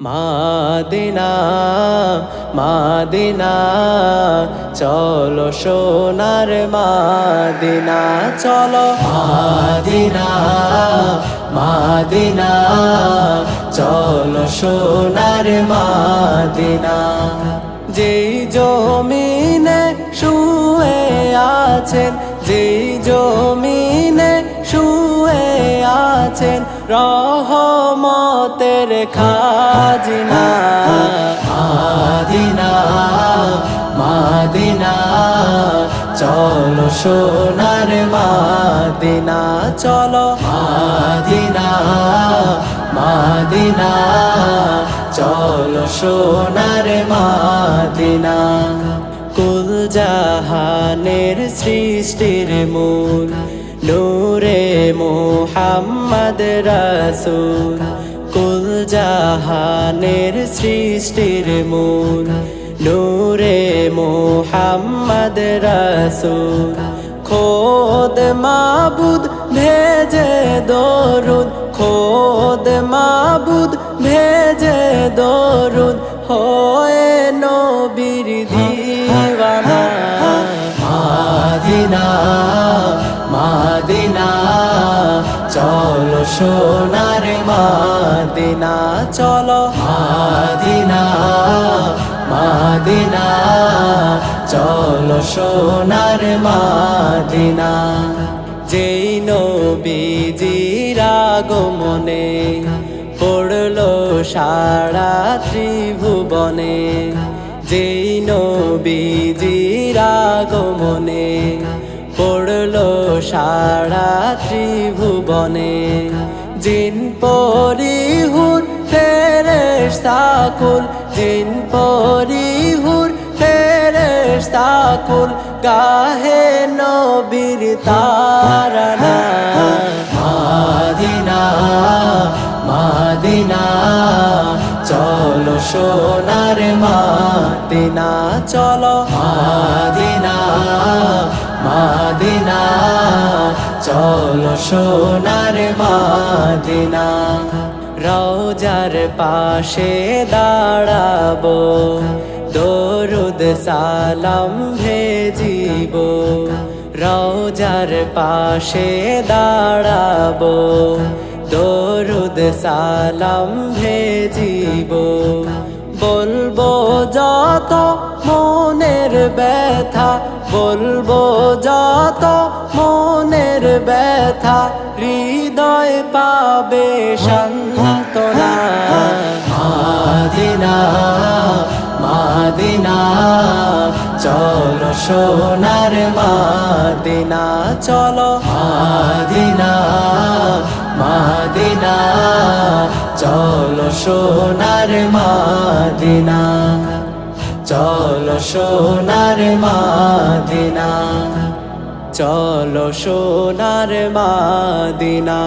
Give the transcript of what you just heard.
মাদিনা মাদিনা চলো সোনার মাদিনা চলো মাদিনা মাদিনা চলো সোনার মাদিনা যেই জমিনে শুয়ে আছেন, যেই জমিনে শুয়ে আছেন রহমতের খাজিনা। মাদিনা মাদিনা, চলো সোনার মাদিনা, চলো। মাদিনা মাদিনা, চলো সোনার মাদিনা। কুল জাহানের সৃষ্টির মূল, নূরে মোহাম্মদ রাসূল। জাহানের সৃষ্টির মূল, নূরে মোহাম্মদ রাসূল। খোদ মাবুদ ভেজে দরুদ, খোদ মাবুদ ভেজে দরুদ, হয়ে সোনার মাদিনা, চলো মাদিনা মাদিনা, চলো সোনার মাদিনা। যেই নবীজির আগমনে পড়ল সারা ত্রিভুবনে, যেই নবীজির পড়ল সারা ত্রিভুবনে জিন পরিহুর ফেরেশ তাকুল জিন পরিহুর ফেরেশ তাকুল গাহে নবীর তারানা। মাদিনা মাদিনা চলো সোনার মাদিনা চলো। মাদিনা মাদিনা, চলো সোনার মাদিনা, রওজার পাশে দাঁড়াবো, দরুদ সালাম ভেজিব, রওজার পাশে দাঁড়াবো, দরুদ সালাম ভেজিব, বলব যত ব্যথা, বলব যত মনের ব্যথা, হৃদয় পাবে শান্তনা মাদিনা মাদিনা, চলো সোনার মাদিনা, চলো। মাদিনা মাদিনা, চলো সোনার মাদিনা। চলো সোনার মাদিনা চলো সোনার মাদিনা।